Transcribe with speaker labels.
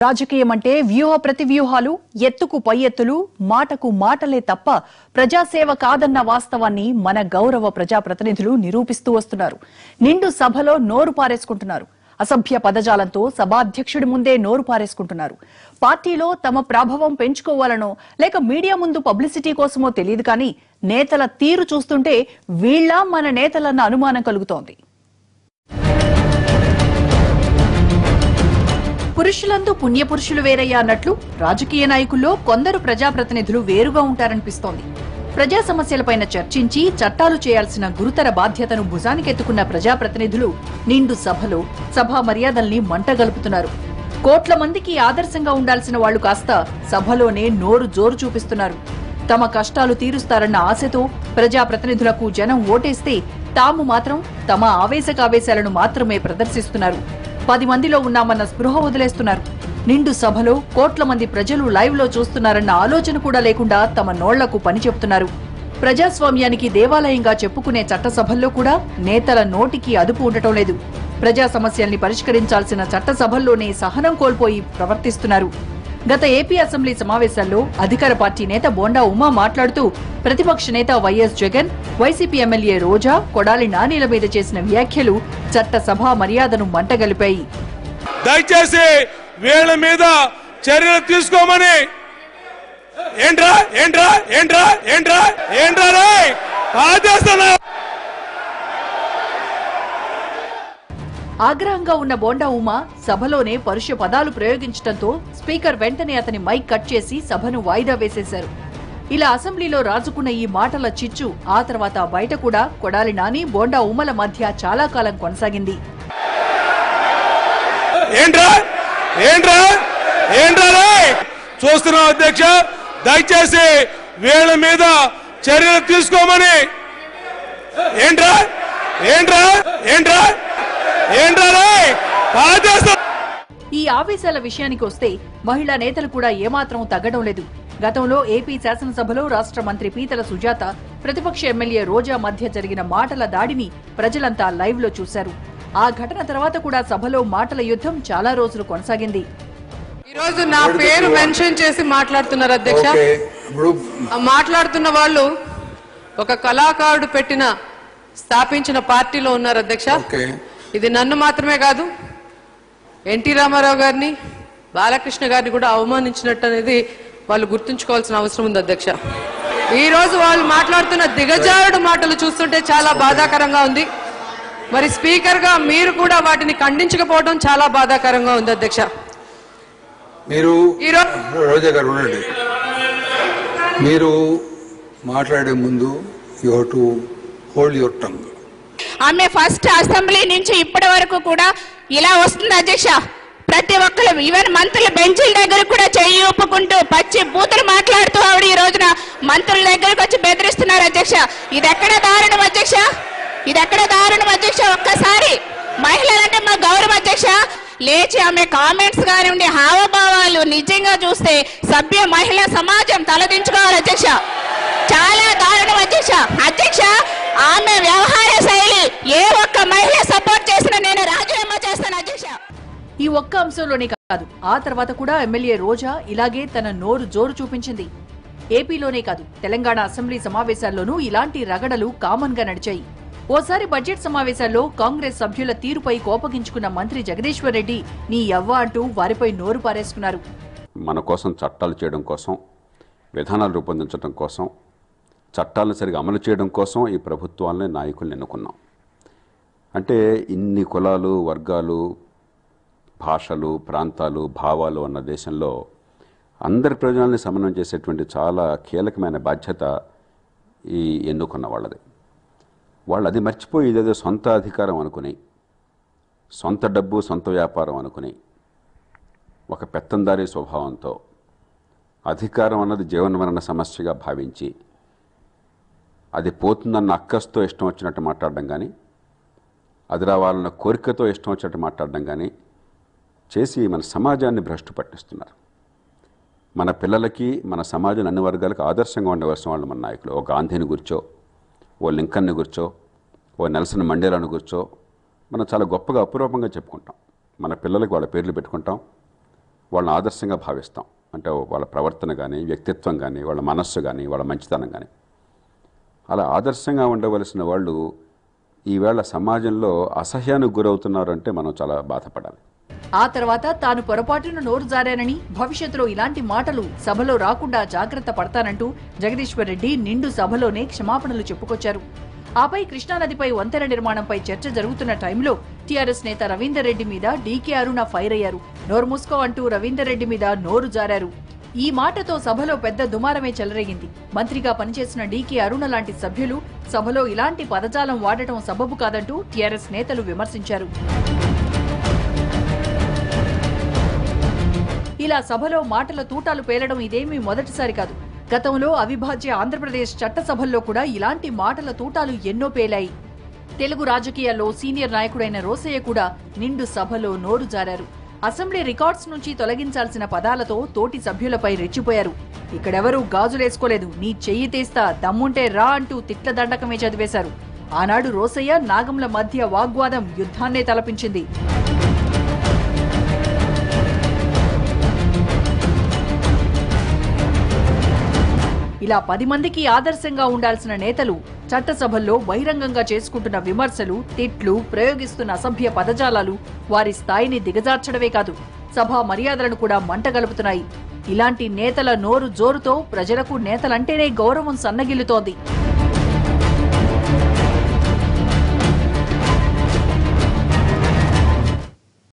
Speaker 1: రాజకీయం అంటే వ్యూహ ప్రతివ్యూహాలు ఎత్తుకు పై ఎత్తులు మాటకు మాటలే తప్ప ప్రజాసేవ కాదన్న వాస్తవాన్ని మన గౌరవ ప్రజాప్రతినిధులు నిరూపిస్తూ వస్తున్నారు. నిండు సభలో నోరు పారేసుకుంటున్నారు. అసభ్య పదజాలంతో సభాధ్యక్షుడి ముందే నోరు పారేసుకుంటున్నారు. పార్టీలో తమ ప్రభావం పెంచుకోవాలనో లేక మీడియా ముందు పబ్లిసిటీ కోసమో తెలియదు కానీ నేతల తీరు చూస్తుంటే వీళ్ళ మన నేతలన్న అనుమానం కలుగుతోంది. పురుషులందు పుణ్యపురుషులు వేరయ్యా అన్నట్లు రాజకీయ నాయకుల్లో కొందరు ప్రజాప్రతినిధులు వేరుగా ఉంటారనిపిస్తోంది. ప్రజా సమస్యలపైన చర్చించి చట్టాలు చేయాల్సిన గురుతర బాధ్యతను భుజానికెత్తుకున్న ప్రజాప్రతినిధులు నిండు సభలో సభా మర్యాదల్ని మంటగలుపుతున్నారు. కోట్ల మందికి ఆదర్శంగా ఉండాల్సిన వాళ్ళు కాస్త సభలోనే నోరు జోరు చూపిస్తున్నారు. తమ కష్టాలు తీరుస్తారన్న ఆశతో ప్రజాప్రతినిధులకు జనం ఓటేస్తే తాము మాత్రం తమ ఆవేశకావేశాలను మాత్రమే ప్రదర్శిస్తున్నారు. పది మందిలో ఉన్నామన్న స్పృహ వదిలేస్తున్నారు. నిండు సభలో కోట్ల మంది ప్రజలు లైవ్లో చూస్తున్నారన్న ఆలోచన కూడా లేకుండా తమ నోళ్ళకు పని చెప్తున్నారు. ప్రజాస్వామ్యానికి దేవాలయంగా చెప్పుకునే చట్టసభల్లో కూడా నేతల నోటికి అదుపు ఉండటం లేదు. ప్రజా సమస్యల్ని పరిష్కరించాల్సిన చట్టసభల్లోనే సహనం కోల్పోయి ప్రవర్తిస్తున్నారు. గత ఏపీ అసెంబ్లీ సమావేశాల్లో అధికార పార్టీ నేత బోండా ఉమా మాట్లాడుతూ ప్రతిపక్ష నేత YS Jagan YCP MLA Roja Kodali నానీల మీద చేసిన వ్యాఖ్యలు చట్టసభ మర్యాదను మంటగలిపాయి.
Speaker 2: దయచేసి వీళ్ళ మీద చర్యలు తీసుకోమని. ఏంట్రా? ఏంట్రా? ఏంట్రా? ఏంట్రా? ఏంట్రా రే?
Speaker 1: ఆగ్రహంగా ఉన్న బోండా ఉమా సభలోనే పరుష పదాలు ప్రయోగించడంతో స్పీకర్ వెంటనే అతని మైక్ కట్ చేసి సభను వాయిదా వేసేశారు. ఇలా అసెంబ్లీలో రాజుకున్న ఈ మాటల చిచ్చు ఆ తర్వాత బయట కూడా కొడాలి నాని బోండా ఉమల మధ్య చాలా కాలం కొనసాగింది.
Speaker 2: ఏంట్రా? ఏంట్రా? ఏంట్రా చూస్తున్నాం అధ్యక్ష? దయచేసి వీళ్ళ మీద చర్యలు తీసుకోమని. ఏంట్రా? ఏంట్రా? ఏంట్రా?
Speaker 1: ఈ ఆవేశాల విషయానికి వస్తే మహిళా నేతలు కూడా ఏమాత్రం తగ్గడం లేదు. గతంలో ఏపీ శాసనసభలో రాష్ట్ర మంత్రి పీతల సుజాత ప్రతిపక్ష ఎమ్మెల్యే రోజా మధ్య జరిగిన మాటల దాడిని ప్రజలంతా లైవ్లో చూశారు. ఆ ఘటన తర్వాత కూడా సభలో మాటల యుద్ధం చాలా రోజులు కొనసాగింది.
Speaker 3: ఈ రోజు నా పేరు మెన్షన్ చేసి మాట్లాడుతున్నారు అధ్యక్ష. మాట్లాడుతున్న వాళ్ళు ఒక కళాకారుడు పెట్టిన స్థాపించిన పార్టీలో ఉన్నారు అధ్యక్ష.
Speaker 4: ఓకే.
Speaker 3: ఇది నన్ను మాత్రమే కాదు ఎన్టీ రామారావు గారిని బాలకృష్ణ గారిని కూడా అవమానించినట్టు అనేది వాళ్ళు గుర్తుంచుకోవాల్సిన అవసరం ఉంది అధ్యక్ష. ఈ రోజు వాళ్ళు మాట్లాడుతున్న దిగజారుడు మాటలు చూస్తుంటే చాలా బాధాకరంగా ఉంది. మరి స్పీకర్గా మీరు కూడా వాటిని ఖండించకపోవడం చాలా బాధాకరంగా ఉంది అధ్యక్ష.
Speaker 4: మీరు రోజా గారు ఉండండి. మీరు మాట్లాడే ముందు you have to hold your tongue.
Speaker 5: ఆమె ఫస్ట్ అసెంబ్లీ నుంచి ఇప్పటి వరకు కూడా ఇలా వస్తుంది అధ్యక్ష. ప్రతి ఒక్కరు ఈవెన్ మంత్రుల బెంచీల దగ్గర కూడా చెయ్యి ఒప్పుకుంటూ పచ్చి బూతులు మాట్లాడుతూ ఆవిడ ఈ రోజున మంత్రుల దగ్గరకు వచ్చి బెదిరిస్తున్నారు అధ్యక్ష. ఇది ఎక్కడ దారుణం అధ్యక్ష? ఇది ఎక్కడ దారుణం అధ్యక్ష? ఒక్కసారి మహిళలంటే మా గౌరవం అధ్యక్ష. లేచి ఆమె కామెంట్స్ కానివ్వండి హావభావాలు నిజంగా చూస్తే సభ్య మహిళా సమాజం తలదించుకోవాలి అధ్యక్ష. చాలా దారుణం అధ్యక్ష. అధ్యక్ష ఆమె వ్యవహార శైలి ఏ ఒక్క మహిళ సపోర్ట్ చేసినా నేను రాజీనామా చేస్తాను అధ్యక్ష.
Speaker 1: ఈ ఒక్క అంశంలోనే కాదు ఆ తర్వాత కూడా ఎమ్మెల్యే రోజా ఇలాగే తన నోరు జోరు చూపించింది. ఏపీలోనే కాదు తెలంగాణ అసెంబ్లీ సమావేశాల్లోనూ ఇలాంటి రగడలు కామన్గా నడిచాయి. ఓసారి బడ్జెట్ సమావేశాల్లో కాంగ్రెస్ సభ్యుల తీరుపై కోపగించుకున్న మంత్రి జగదీశ్వర్ రెడ్డి నీ యవ్వ అంటూ వారిపై నోరు పారేసుకున్నారు.
Speaker 6: మన కోసం చట్టాలు చేయడం కోసం విధానాలు రూపొందించడం కోసం చట్టాలను సరిగా అమలు చేయడం కోసం ఈ ప్రభుత్వాలని నాయకుల్ని ఎన్నుకున్నాం. అంటే ఇన్ని కులాలు వర్గాలు భాషలు ప్రాంతాలు భావాలు అన్న దేశంలో అందరి ప్రయోజనాల్ని సమన్వయం చేసేటువంటి చాలా కీలకమైన బాధ్యత ఈ ఎన్నుకున్న వాళ్ళది. వాళ్ళు అది మర్చిపోయి ఇదేదో సొంత అధికారం అనుకుని సొంత డబ్బు సొంత వ్యాపారం అనుకుని ఒక పెత్తందారీ స్వభావంతో అధికారం అన్నది జీవనమరణ సమస్యగా భావించి అది పోతుందన్న అక్కస్తో ఇష్టం వచ్చినట్టు మాట్లాడడం కానీ అది రావాలన్న కోరికతో ఇష్టం వచ్చినట్టు మాట్లాడడం కానీ చేసి మన సమాజాన్ని భ్రష్టు పట్టిస్తున్నారు. మన పిల్లలకి మన సమాజం అన్ని వర్గాలకు ఆదర్శంగా ఉండవలసిన వాళ్ళు మన నాయకులు. ఓ గాంధీని గుర్చో ఓ లింకన్ని గుర్చో ఓ నెల్సన్ మండేలాను గుర్చో మనం చాలా గొప్పగా అపురూపంగా చెప్పుకుంటాం. మన పిల్లలకి వాళ్ళ పేర్లు పెట్టుకుంటాం. వాళ్ళని ఆదర్శంగా భావిస్తాం. అంటే వాళ్ళ ప్రవర్తన కానీ వ్యక్తిత్వం కానీ వాళ్ళ మనస్సు కానీ వాళ్ళ మంచితనం కానీ అలా ఆదర్శంగా ఉండవలసిన వాళ్ళు ఈవేళ సమాజంలో అసహ్యానికి గురవుతున్నారంటే మనం చాలా బాధపడాలి.
Speaker 1: ఆ తర్వాత తాను పొరపాటున నోరు జారానని భవిష్యత్తులో ఇలాంటి మాటలు సభలో రాకుండా జాగ్రత్త పడతానంటూ జగదీశ్వర్ రెడ్డి నిండు సభలోనే క్షమాపణలు చెప్పుకొచ్చారు. ఆపై కృష్ణానదిపై వంతెన నిర్మాణంపై చర్చ జరుగుతున్న టైంలో టీఆర్ఎస్ నేత రవీందర్ రెడ్డి మీద డీకే అరుణ ఫైర్ అయ్యారు. నోరు మూసుకో అంటూ రవీందర్ రెడ్డి మీద నోరు జారారు. ఈ మాటతో సభలో పెద్ద దుమారమే చెలరేగింది. మంత్రిగా పనిచేసిన డీకే అరుణ లాంటి సభ్యులు సభలో ఇలాంటి పదజాలం వాడటం సబబు కాదంటూ టీఆర్ఎస్ నేతలు విమర్శించారు. ఇలా సభలో మాటల తూటాలు పేలడం ఇదేమీ మొదటిసారి కాదు. గతంలో అవిభాజ్య ఆంధ్రప్రదేశ్ చట్టసభల్లో కూడా ఇలాంటి మాటల తూటాలు ఎన్నో పేలాయి. తెలుగు రాజకీయాల్లో సీనియర్ నాయకుడైన రోసయ్య కూడా నిండు సభలో నోరు జారారు. అసెంబ్లీ రికార్డ్స్ నుంచి తొలగించాల్సిన పదాలతో తోటి సభ్యులపై రెచ్చిపోయారు. ఇక్కడెవరూ గాజులేసుకోలేదు. నీ చెయ్యి తీస్తా దమ్ముంటే రా అంటూ తిట్ల దండకమే చదివేశారు. ఆనాడు రోసయ్య నాగంల మధ్య వాగ్వాదం యుద్ధాన్నే తలపించింది. ఇలా పది మందికి ఆదర్శంగా ఉండాల్సిన నేతలు చట్టసభల్లో బహిరంగంగా చేసుకుంటున్న విమర్శలు తిట్లు ప్రయోగిస్తున్న అసభ్య పదజాలాలు వారి స్థాయిని దిగజార్చడమే కాదు సభా మర్యాదలను కూడా మంటగలుపుతున్నాయి. ఇలాంటి నేతల నోరు జోరుతో ప్రజలకు నేతలంటేనే గౌరవం సన్నగిల్లుతోంది.